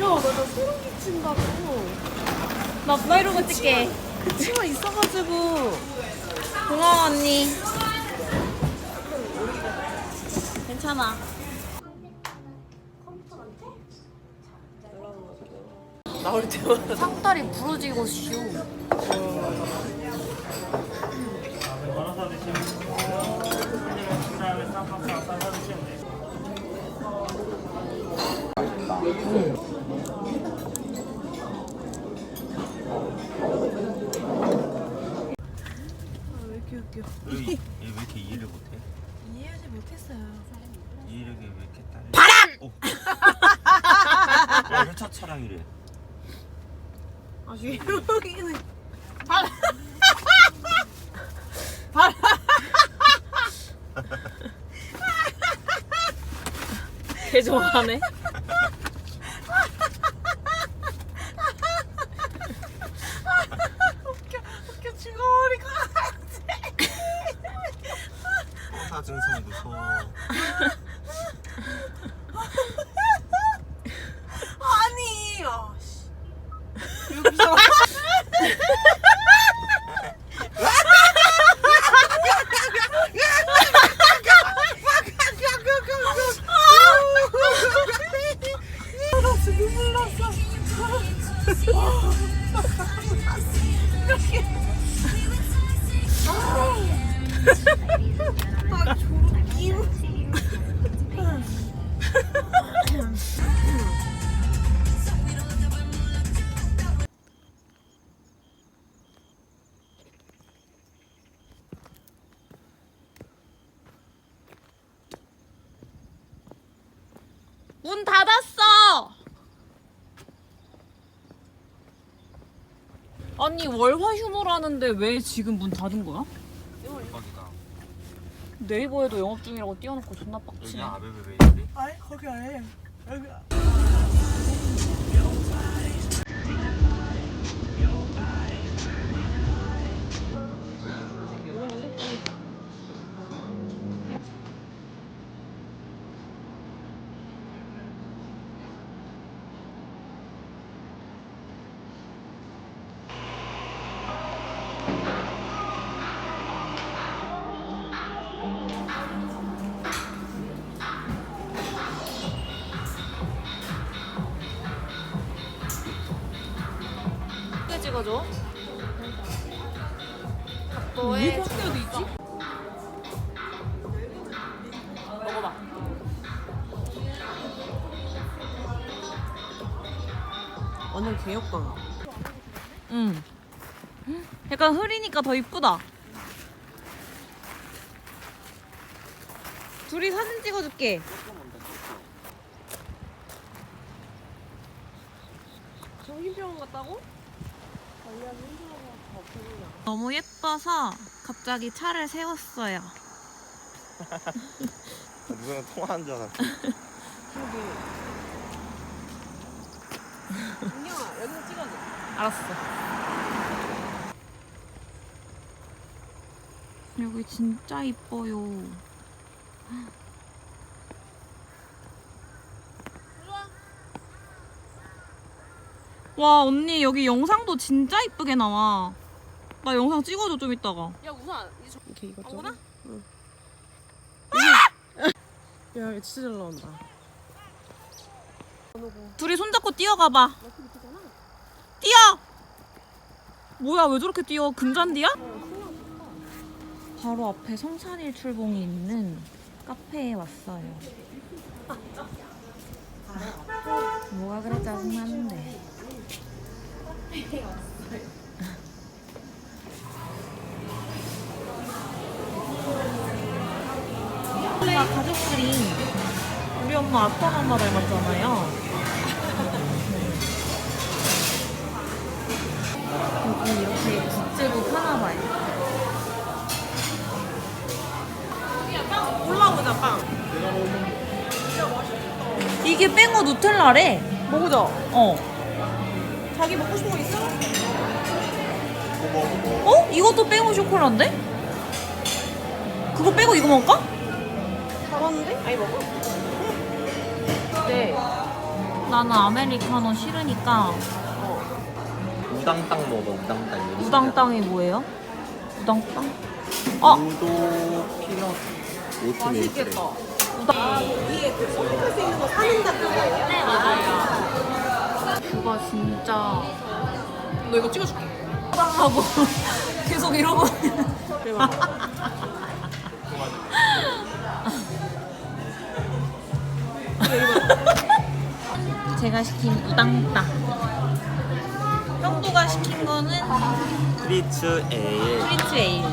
야나 소름 끼친다고 나 브이로그 그 찍게. 그 치마 있어가지고 고마워 언니. 괜찮아. 나올 때마다 상다리 부러지고 쉬우. 왜 이렇게 웃겨 얘왜 이렇게 이해를 못해? 이해하지 못했어요 이해력이 왜 이렇게 딸? 바람! 야, 회차 차량이래. 아 여기는 개 좋아하네. 휴무라는데 왜 지금 문 닫은 거야? 대박이다. 네이버에도 영업 중이라고 띄워놓고 존나 여기 빡치네. 아베베 왜 이래? 아니 거기 아예 여기 각도에 어디 어디 있지? 먹어봐. 완전 개역광 응. 약간 흐리니까 더 이쁘다. 둘이 사진 찍어줄게. 정신병원 갔다고? 너무 예뻐서 갑자기 차를 세웠어요. 누구랑 통화한 줄 알았어. 민경아 여기서 찍어줘 알았어. 여기 진짜 이뻐요. 와 언니 여기 영상도 진짜 이쁘게 나와. 나 영상 찍어줘 좀 이따가. 야 우선 이렇게 이것저것 아무나? 응 야, 이거 진짜 잘 나온다. 둘이 손잡고 뛰어가봐. 뛰어! 뭐야 왜 저렇게 뛰어? 금잔디야? 바로 앞에 성산일 출봉이 있는 카페에 왔어요. 뭐가 그래 짜증나는데. 가족들이 우리 엄마 아빠 엄마 닮았잖아요. 여기 이렇게 국제도 파나 봐요. 올라보자, 빵. 이게 뺑어 누텔라래. 먹어보자. 어. 자기 먹고 싶은 거 있어? 어? 이것도 뺑어 쇼콜라인데? 그거 빼고 이거 먹을까? 잡았는데? 아니, 먹어. 네. 나는 아메리카노 싫으니까 어. 우당땅 먹어 우당땅. 이거 우당땅이 뭐예요? 우당땅? 어 우도 피넛 오트 밀크래. 위에 그 소독할 수 있는 거 사는다 그거예요? 네 맞아요. 그거 진짜 너 이거 찍어줄게. 하고 계속 이러고 대박. 제가 시킨 우당땅 형도가 시킨 거는 프리츠 에일. 프리츠 에일.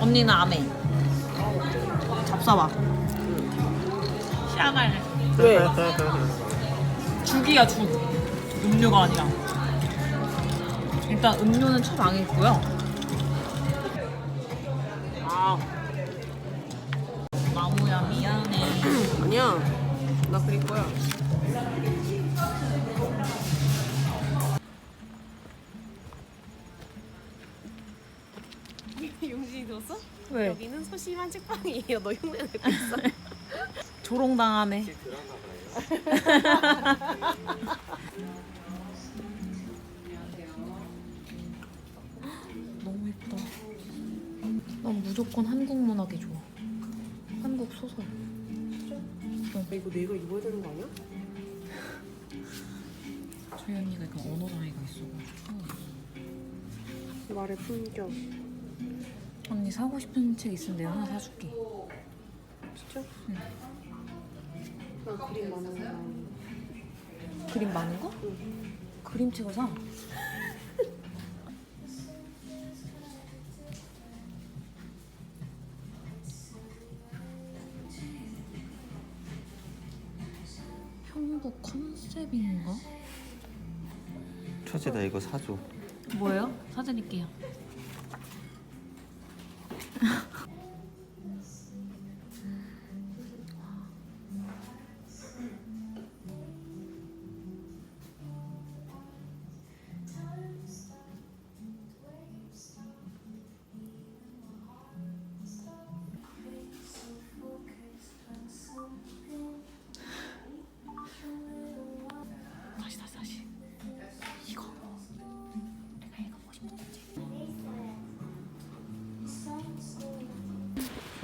언니는 아메. 잡숴봐. 샤갈 왜? 죽이야 죽. 음료가 아니라. 일단 음료는 처방했고요. 아. 나무야 미안해. 아니야. 나 그릴 거야. 용진이 들었어? 왜? 여기는 소심한 책방이에요. 너 흉내 내고 있어. 조롱당하네 너무 예쁘다 난 무조건 한국 문학이 좋아 한국 소설 이거 내가 입어야 되는 거 아니야? 저희 언니가 그 언어 장애가 있어가지고 말의 품격. 언니 사고 싶은 책 있으면 내가 하나 사줄게 진짜? 나 그림 많은 거. 그림 많은 거? 그림책을 사 컨셉인가? 처제 나 이거 사줘. 뭐예요? 사드릴게요.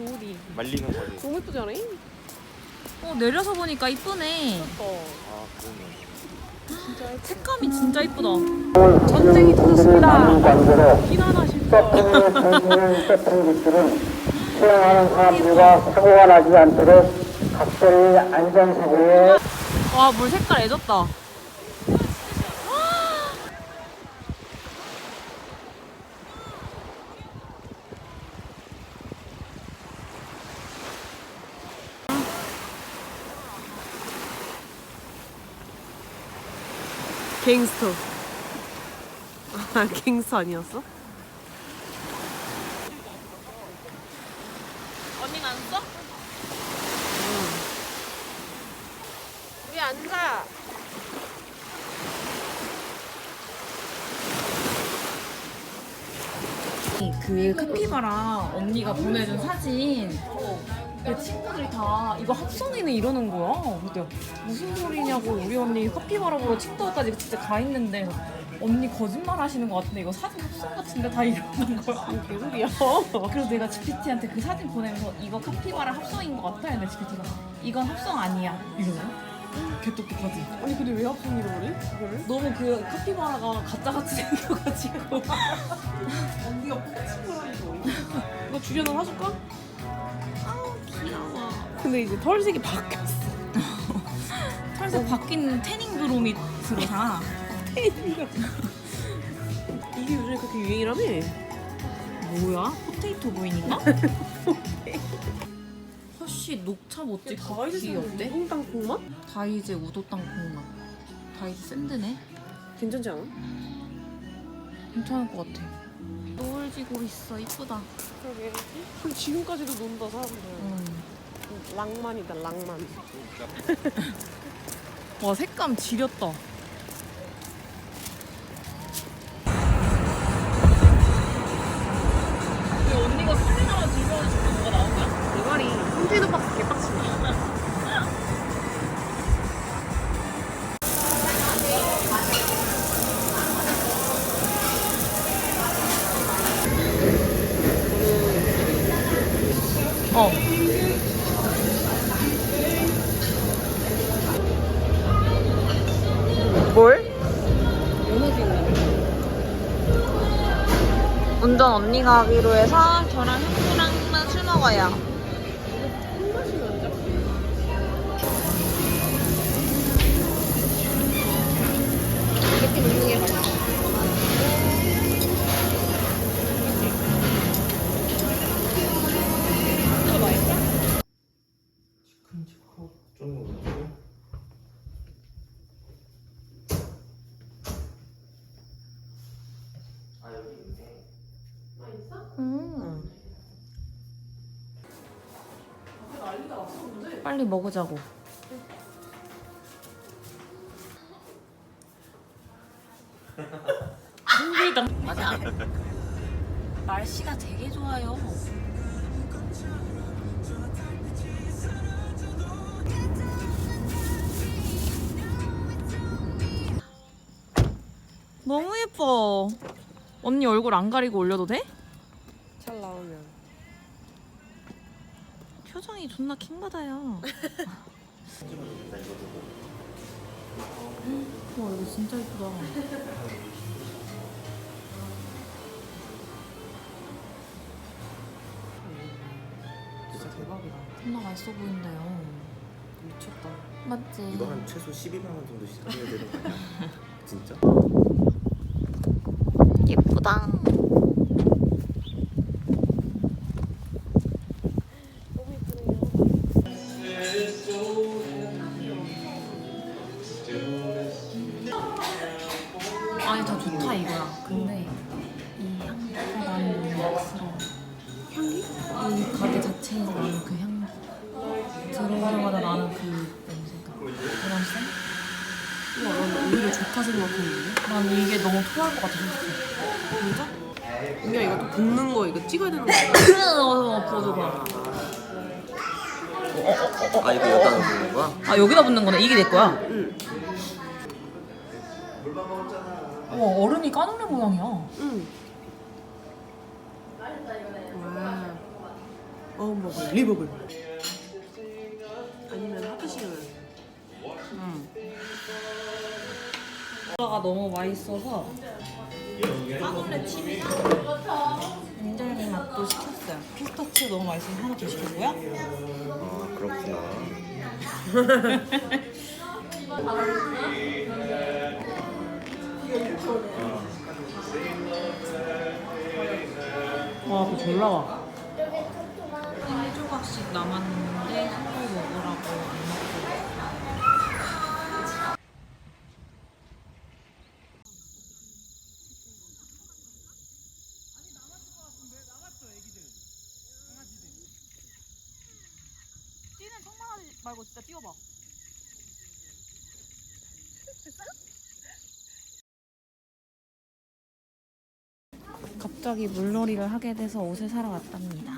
겨울이. 말리는 거지. 너무 예쁘지 않아? 어 내려서 보니까 이쁘네. 어. 아 그러네. 색감이 진짜 이쁘다. 전쟁이 터졌습니다. 비난하실 거. 세팅기술은 수행하는 사람들과 사고가 나지 않도록 각별히 안전사고에 와 물 색깔 애졌다. 갱스터. 아, 갱스터 아니었어? 언니가 안 써? 우리 앉아. 그 카피바라 언니가 보내준 사진 내 친구들이 다 이거 합성이네 이러는 거야. 그때 무슨 소리냐고 우리 언니 카피바라 보러 칭도까지 진짜 가 있는데 언니 거짓말 하시는 것 같은데 이거 사진 합성 같은데 다 이러는 거야. 개소리야. 그래서 내가 GPT한테 그 사진 보내면서 이거 카피바라 합성인 것 같아. 근데 GPT가 이건 합성 아니야. 이러네. 개똑똑하지. 아니 근데 왜 합성이라 그래? 그거를? 너무 그 카피바라가 가짜같이 생겨가지고. 언니가 뻥친 거라니까. 이거 주련을 해줄까? 근데 이제 털색이 바뀌었어. 털색 바뀐 태닝 브로미트로 사. 이게 요즘에 그렇게 유행이라며? 뭐야? 포테이토 부인인가? 허쉬 녹차 모찌 커피 어때? 콩 땅콩 맛? 다이제 우도 땅 콩 맛. 다이제 샌드네. 괜찮지 않아? 괜찮을 것 같아. 노을 지고 있어. 이쁘다. 그러게. 지금까지도 논다 사람들. 음. 낭만이다 낭만. 와 색감 지렸다. 언니가 하기로 해서 저랑 형수랑만 술 먹어요. 빨리 먹으자고. 힘들다. 맞아. 날씨가 되게 좋아요. 너무 예뻐. 언니 얼굴 안 가리고 올려도 돼? 잘 나오면. 표정이 존나 킹받아요. 와 이거 진짜 예쁘다. 진짜 대박이다. 존나 맛있어 보인다요. 미쳤다. 맞지? 이거 한 최소 12만 원 정도 시켜야 되는 거 아니야? 진짜? 예쁘다. 근데 이 향기가 나는 너무 막스러워. 향기? 이 가게 자체에서 나는 그 향. 들어오자마자 나는 그 냄새가. 그런 쌤? 우와, 난 오히려 좋다 생각했는데. 난 이게 너무 토할 것 같아. 진짜? 은야 이거 또 볶는 거 이거 찍어야 되는 거 아니야? 어, 보여줘봐. 아 이거 여기다 넣는 거야? 아 여기다 붙는 거네. 이게 내 거야. 응. 와 어른이 까눌레 모양이야. 응. 와. 어, 먹어. 리버블. 아니면 하프시면. 가 너무 맛있어서 까눌레 칩이랑 인절미 맛도 시켰어요. 피스타치오 너무 맛있어서 하나 더 시켰고요. 아 그렇구나 와, 그 와. 한 조각씩 남았는데 서로 먹으라고 안 먹고 뛰는 청망하지 말고 진짜 뛰어봐. 갑자기 물놀이를 하게 돼서 옷을 사러 왔답니다.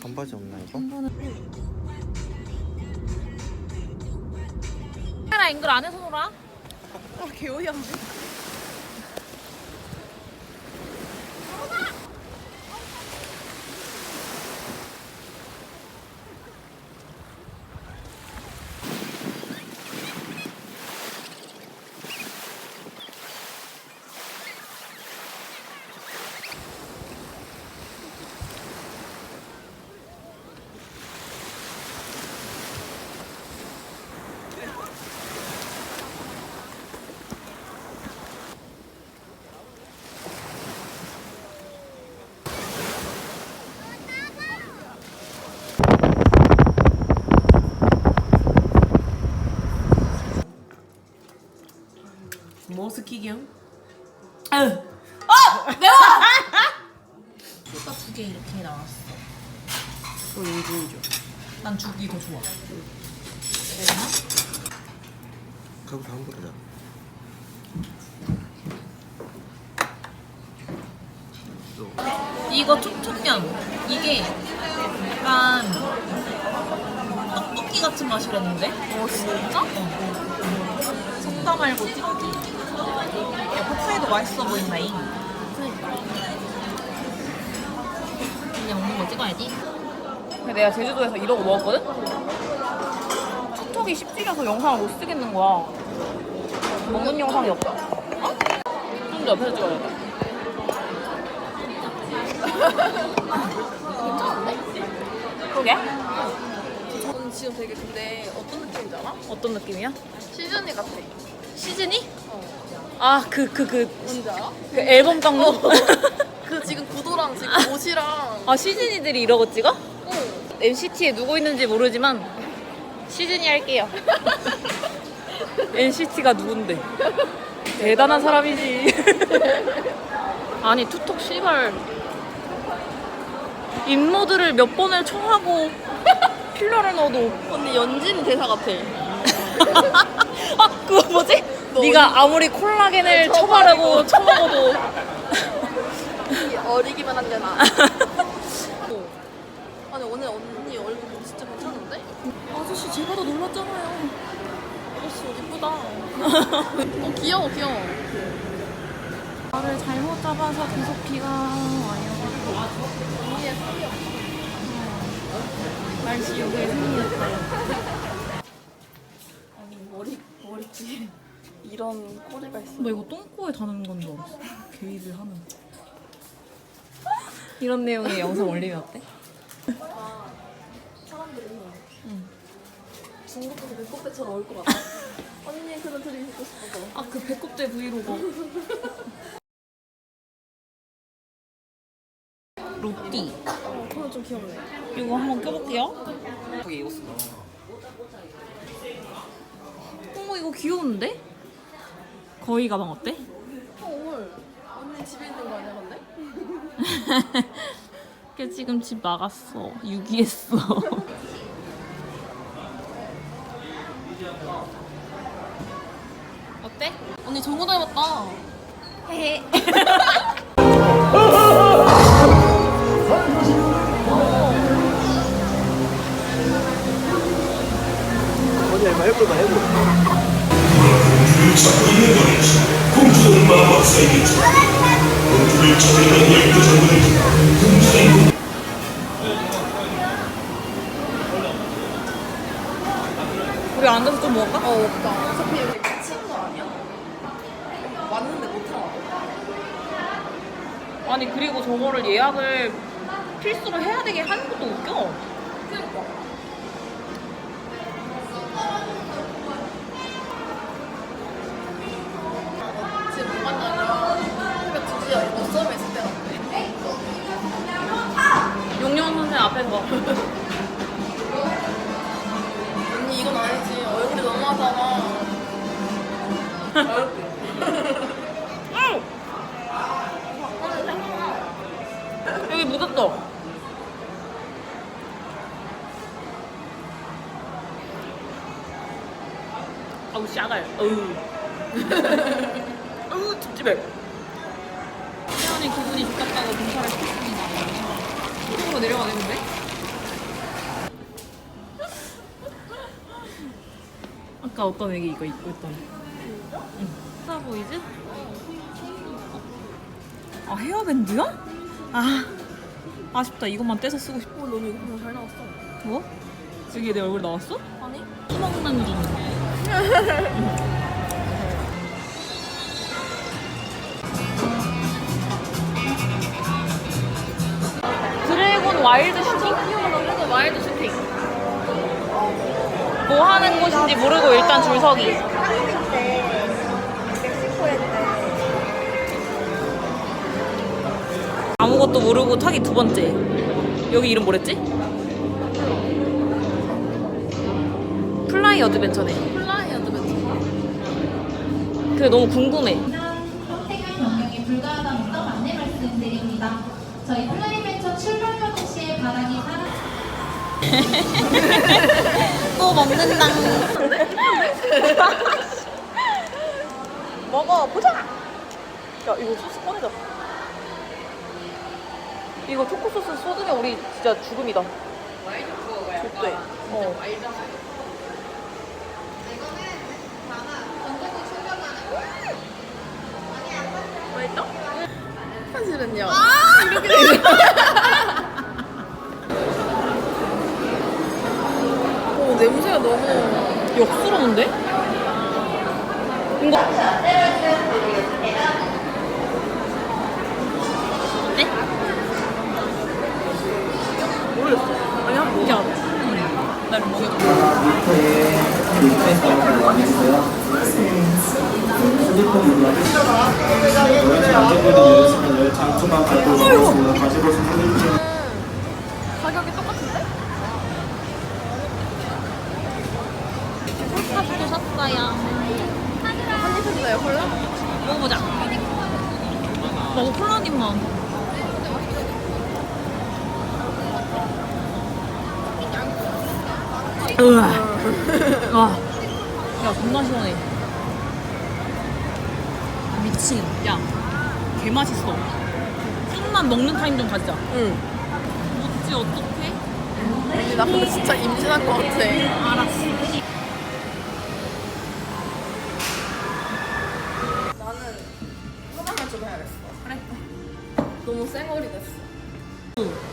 반바지 없나 이거? 한 번은 카메라 앵글 안에서 놀아? 어, 개 어이한데? 머스키경? 소가 두 개 이렇게 나왔어. 어, 인중이죠. 난 죽이 더 좋아. 가고 다음 보자 이거 촉촉면 이게 약간 떡볶이 같은 맛이랬는데? 어 진짜? 어. 섞다 말고 찍기. 야 파파이도 맛있어 보인다잉. 그냥 먹는 거 찍어야지. 근데 내가 제주도에서 이러고 먹었거든? 톡톡이 씹질려서 영상을 못 쓰겠는 거야. 먹는 영상이 없다. 어? 좀더 옆에서 찍어야겠다. 그게? 저는 지금 되게 근데 어떤 느낌인지 알아? 어떤 느낌이야? 시즌이 같아. 시즈니? 아, 그, 그, 그, 뭔지 알아? 그 앨범 깡로? 그 지금 구도랑 지금 옷이랑 아, 시즈니들이 이러고 찍어? NCT에 누구 있는지 모르지만 시즈니 할게요. NCT가 누군데? 대단한 사람이지. 아니 투톡 씨발 인모드를 몇 번을 청하고 필러를 넣어도 언니 연진 대사 같아. 아 그거 뭐지? 네가 아무리 콜라겐을 쳐바르고 쳐먹어도 어리기만 한잖아. 아니 오늘 언니 얼굴 진짜 괜찮은데? 아저씨 제가 더 놀랐잖아요. 아저씨 옷 이쁘다. 어, 귀여워 귀여워. 나를 잘못 잡아서 계속 비가 와요. 날씨 요게 생겼어요. 아니 머리 머리띠에 이런 꼬리가 있어. 나 이거 똥꼬에 다는 건 줄 알았어. 개입을 하는. 이런 내용의 영상 올리면 어때? 사람들이 중국에서 배꼽배처럼 올 것 같아. 언니 그런 드림 입고 싶어서. 아 그 배꼽대 브이로그. 로띠. 어, 그건 좀 귀엽네. 이거 한번 껴볼게요. 예쁘게 입었어. 어머 이거 귀여운데? 거위 가방 어때? 어, 헐. 언니 집에 있는 거 아니야, 근데? 걔 지금 집 나갔어. 유기했어. 어때? 언니 정우 닮았다. 헤헤. 어디 얼마 해볼까 해보. 공주는 마법사이겠죠. 공주를 처리한 열두 장군은 금사인 우리 앉아서 좀 먹을까? 어, 없다. 어차피 여기 미친 거 아니야? 왔는데 못 하고. 아니 그리고 저거를 예약을 필수로 해야 되게 하는 것도 웃겨. 그니까. 앞에 서. 언니 이건 아니지. 얼굴이 너무 하잖아. 얼굴. 여기 묻었어. 아우 싸가요. 어우. 어우 찝찝해. 태연이 기분이 좋겠다고 공사를 시켰 습니다. 이쪽으로 내려가겠는데? 아까 어떤 애기 이거 입고 있던. 응. 스타보이즈? 아 헤어밴드야? 아 아쉽다 이것만 떼서 쓰고 싶어 어, 너무 이거 잘 나왔어. 뭐? 여기에 내 얼굴 나왔어? 아니? 수먹는 중 와일드 슈팅? 와일드 슈팅 뭐 하는 곳인지 모르고 일단 줄 서기 아무것도 모르고 타기 두 번째 여기 이름 뭐랬지? 플라이 어드벤처네 플라이 어드벤처. 근데 너무 궁금해 변경이 불가하다는 점 안내 말씀드립니다. 저희 플라이 또 먹는다. 먹어 보자. 야 이거 소스 꺼내자. 이거 초코 소스 쏟으면 우리 진짜 죽음이다. 좋대. 어. 사실은요. 오, 냄새 너무 역스러운데? 네. 이거 어때? 모르겠어. 아니 한 번. 야 나를 먹여줘 샀어요. 한입 했어요, 콜라? 먹어보자. 먹어, 콜라님만. 아. 야, 존나 시원해. 미친. 야, 개 맛있어. 좀만 먹는 타임 좀 가지자. 응. 어찌 어떡해? 나 근데 진짜 임신한 것 같아. 알았어. 좀 해야겠어. 그래. 너무 쌩얼이 됐어.